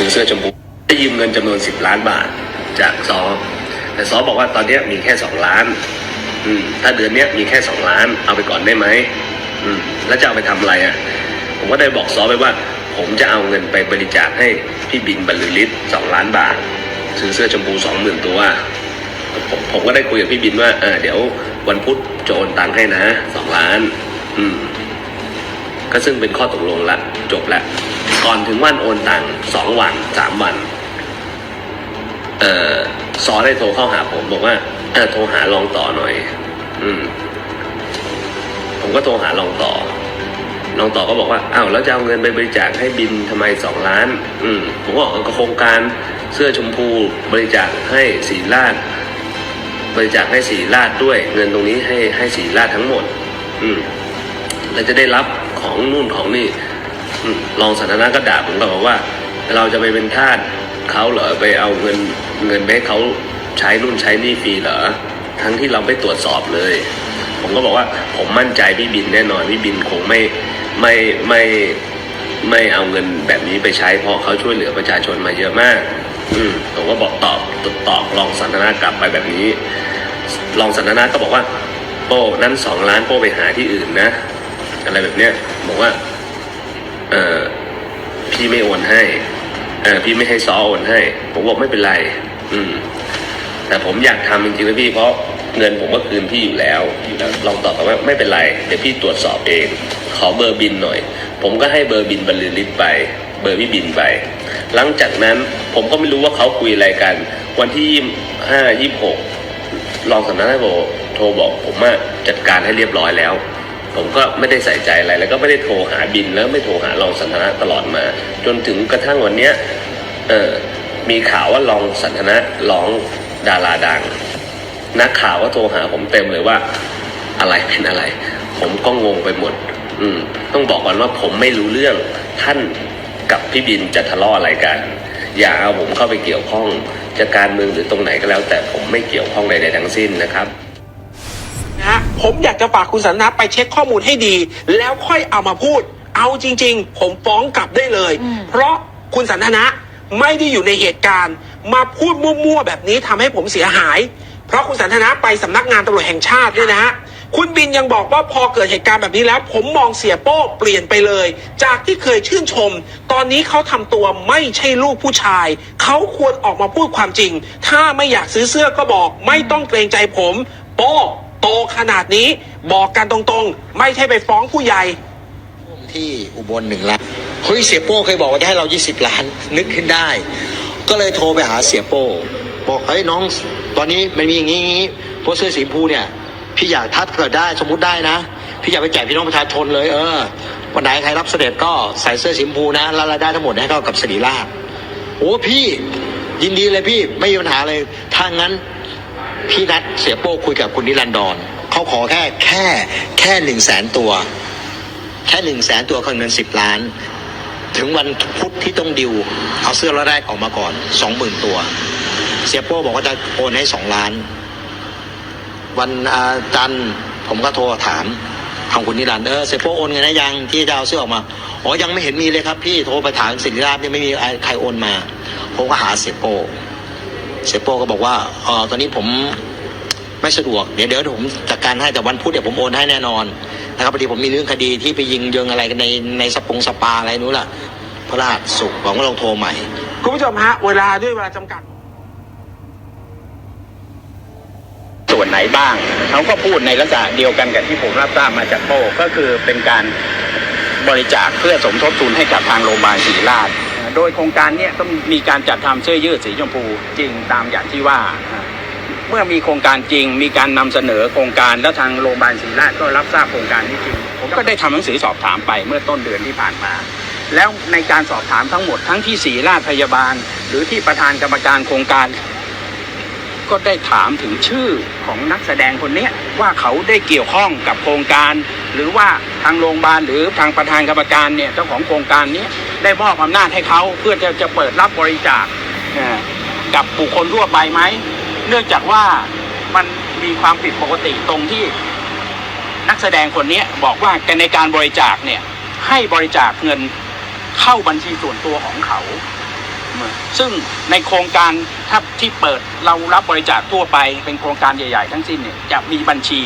ซื้อเสื้อชมพูได้ยืมเงินจำนวนสิบล้านบาทจากซอแต่ซอบอกว่าตอนเนี้ยมีแค่สองล้าน อืม ถ้าเดือนเนี้ยมีแค่สองล้าน เอาไปก่อนได้ไหมอืม แล้วจะเอาไปทำอะไรอะ ผมก็ได้บอกซอไปว่า ผมจะเอาเงินไปบริจาคให้พี่บินบรรลือฤทธิ์สองล้านบาท ซื้อเสื้อชมพูสองหมื่นตัวผมผมก็ได้คุยกับพี่บินว่าเออเดี๋ยววันพุธจะโอนตังค์ให้นะสองล้าน อืม ก็ซึ่งเป็นข้อตกลงละจบละก่อนถึงวันโอนตังสองวันสามวันเออซอได้โทรเข้าหาผมบอกว่าเออโทรหาลองต่อหน่อย อืม ผมก็โทรหาลองต่อลองต่อก็บอกว่าอ้าวแล้วจะเอาเงินไปบริจาคให้บินทำไมสองล้าน อืมผมก็บอกโครงการเสื้อชมพูบริจาคให้สีราชบริจาคให้สีราชด้วย เงินตรงนี้ให้ให้สีราชทั้งหมด อืมเราจะได้รับ ของนู่นของนี่อมรองสถานะก็ด่าผมก็บอกว่า เราจะไปเป็นทาสเขาเหรอไปเอาเงินเงินไปให้เขาใช้นู่นใช้นี่ฟรีเหรอทั้งที่เราไม่ตรวจสอบเลย ผมก็บอกว่าผมมั่นใจพี่บินแน่นอนพี่บินคงไม่ไม่ไม่ไม่เอาเงินแบบนี้ไปใช้เพราะเขาช่วยเหลือประชาชนมาเยอะมาก อืมผมก็บอกตอบตอบรองสันทนากลับไปแบบนี้รองสันทนาก็บอกว่าโป้นั้นสองล้านโป้ไปหาที่อื่นนะ อะไรแบบเนี้ยบอกว่า เออพี่ไม่โอนให้เออพี่ไม่ให้ซอโอนให้ ผมบอกไม่เป็นไร อืม แต่ผมอยากทำจริงๆนะพี่เพราะเงินผมก็คืนพี่อยู่แล้วแล้วลองตอบกลับว่าไม่เป็นไรเดี๋ยวพี่ตรวจสอบเอง ขอเบอร์บินหน่อย ผมก็ให้เบอร์บินบรรลือฤทธิ์ไป เบอร์พี่บินไป หลังจากนั้นผมก็ไม่รู้ว่าเขาคุยอะไรกัน วันที่ยี่ห้ายี่หกรองสำนักนายโบโทรบอกผมว่าจัดการให้เรียบร้อยแล้ว ผมก็ไม่ได้ใส่ใจอะไร แล้วก็ไม่ได้โทรหาบินแล้วไม่โทรหารองสันทนะตลอดมา จนถึงกระทั่งวันเนี้ยเออมีข่าวว่ารองสันทนะร้องดาราดัง นักข่าวก็โทรหาผมเต็มเลยว่า อะไรเป็นอะไร ผมก็งงไปหมด อืม ต้องบอกก่อนว่าผมไม่รู้เรื่องท่านกับพี่บินจะทะเลาะอะไรกัน อย่าเอาผมเข้าไปเกี่ยวข้องจะการเมืองหรือตรงไหนก็แล้ว แต่ผมไม่เกี่ยวข้องใดๆทั้งสิ้นนะครับ ฮะ ผมอยากจะฝากคุณสันทนาไปเช็คข้อมูลให้ดี แล้วค่อยเอามาพูด เอาจริง ๆ ผมฟ้องกลับได้เลย เพราะคุณสันทนะไม่ได้อยู่ในเหตุการณ์ มาพูดมั่วๆแบบนี้ทำให้ผมเสียหาย เพราะคุณสันทนาไปสำนักงานตำรวจแห่งชาติด้วยนะฮะคุณบินยังบอกว่าพอเกิดเหตุการณ์แบบนี้แล้ว ผมมองเสียโป้เปลี่ยนไปเลย จากที่เคยชื่นชม ตอนนี้เขาทำตัวไม่ใช่ลูกผู้ชาย เขาควรออกมาพูดความจริง ถ้าไม่อยากซื้อเสื้อก็บอก ไม่ต้องเกรงใจผม โป้ โตขนาดนี้บอกกันตรงๆ ไม่ใช่ไปฟ้องผู้ใหญ่ ที่อุบลหนึ่งล้านเฮ้ยเสียโป้เคยบอกว่าจะให้เรา 20 ล้าน นึกขึ้นได้ ก็เลยโทรไปหาเสียโป้บอกเฮ้ยน้องตอนนี้มันมีอย่างนี้งี้โพสเสื้อสีพูเนี่ย พี่อยากทัดเกิดได้สมมุติได้นะ พี่อยากไปแจกพี่น้องประชาชนเลย เออวันไหนใครรับเสด็จก็ใส่เสื้อสีพูนะแล้วรายได้ทั้งหมดให้เข้ากับสิริราชโอ้พี่ยินดีเลยพี่ไม่มีปัญหาเลยถ้างั้น พี่นัดเสียโป้คุยกับคุณนิรันดรเขาขอแค่แค่แค่หนึ่งแสนตัว แค่หนึ่งแสนตัวคือเงินสิบล้าน ถึงวันพุธที่ต้องดิว เอาเสื้อละแรกออกมาก่อนสองหมื่นตัว เสียโป้บอกว่าจะโอนให้สองล้าน วันอาจันทร์ผมก็โทรถามทางคุณนิรันดร์เออเสียโป้โอนเงินให้ยังที่จะเอาเสื้อออกมาอ๋อยังไม่เห็นมีเลยครับพี่โทรไปถามสิริราชเนี่ยไม่มีใครโอนมา ผมก็หาเสียโป้ เสียโป้ก็บอกว่าเออตอนนี้ผมไม่สะดวกเดี๋ยวเดี๋ยวผมจัดการให้แต่วันพุธเดี๋ยวผมโอนให้แน่นอนนะครับพอดีผมมีเรื่องคดีที่ไปยิงเยิงอะไรกันในในสปงสปาอะไรนู้นล่ะพระราชสุขผมก็ลองโทรใหม่ คุณผู้ชมฮะ เวลาด้วยเวลาจำกัด ส่วนไหนบ้าง เขาก็พูดในลักษณะเดียวกันกับที่ผมรับทราบมาจากโป้ก็คือเป็นการบริจาคเพื่อสมทบทุนให้กับทางโรงพยาบาลศรีราช โดยโครงการเนี้ยก็มีการจัดทำเสื้อยืดสีชมพูจริงตามอย่างที่ว่า เมื่อมีโครงการจริง มีการนำเสนอโครงการแล้วทางโรงพยาบาลศรีราชก็รับทราบโครงการนี้จริงผมก็ได้ทำหนังสือสอบถามไปเมื่อต้นเดือนที่ผ่านมา แล้วในการสอบถามทั้งหมดทั้งที่ศรีราชพยาบาล หรือที่ประธานกรรมการโครงการ ก็ได้ถามถึงชื่อของนักแสดงคนนี้ว่าเขาได้เกี่ยวข้องกับโครงการ หรือว่าทางโรงพยาบาลหรือทางประธานกรรมการเนี่ยเจ้าของโครงการนี้ ได้มอบอำนาจให้เขาเพื่อจะจะเปิดรับบริจาคกับบุคคลทั่วไปไหม เนื่องจากว่ามันมีความผิดปกติตรงที่นักแสดงคนนี้บอกว่าในการบริจาคเนี่ยให้บริจาคเงินเข้าบัญชีส่วนตัวของเขา ซึ่งในโครงการถ้าที่เปิดเรารับบริจาคทั่วไปเป็นโครงการใหญ่ๆ ทั้งสิ้นเนี่ยจะมีบัญชี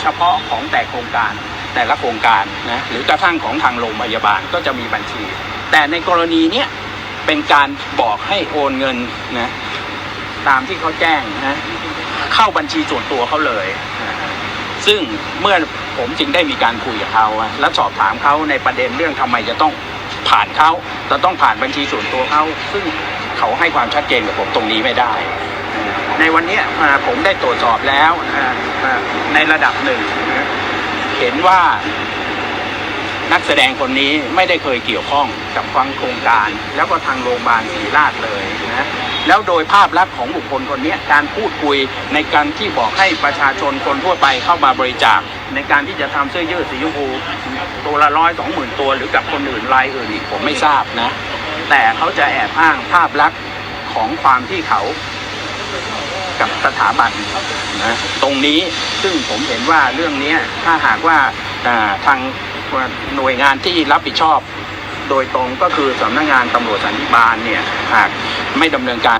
เฉพาะของแต่โครงการแต่ละโครงการนะหรือกระทั่งของทางโรงพยาบาลก็จะมีบัญชี แต่ในกรณีเนี้ยเป็นการบอกให้โอนเงินนะตามที่เขาแจ้งนะเข้าบัญชีส่วนตัวเขาเลย ซึ่งเมื่อผมจึงได้มีการคุยกับเขาและสอบถามเขาในประเด็นเรื่องทำไมจะต้องผ่านเขาจะต้องผ่านบัญชีส่วนตัวเขาซึ่งเขาให้ความชัดเจนกับผมตรงนี้ไม่ได้ ในวันนี้ผมได้ตรวจสอบแล้วในระดับหนึ่งเห็นว่า นักแสดงคนนี้ไม่ได้เคยเกี่ยวข้องกับฟังโครงการ แล้วก็ทางโรงพยาบาลศรีราชเลยนะแล้วโดยภาพลักษณ์ของบุคคลคนนี้การพูดคุยในการที่บอกให้ประชาชนคนทั่วไปเข้ามาบริจาค ในการที่จะทำเสื้อยืดสีชมพูตัวละร้อยสองหมื่นตัวหรือกับคนอื่นรายอื่นอีกผมไม่ทราบนะ แต่เขาจะแอบอ้างภาพลักษณ์ของความที่เขากับสถาบันนะตรงนี้ซึ่งผมเห็นว่าเรื่องนี้ถ้าหากว่าทาง หน่วยงานที่รับผิดชอบ โดยตรงก็คือสำนักงานตำรวจสันติบาลเนี่ยหากไม่ดำเนินการ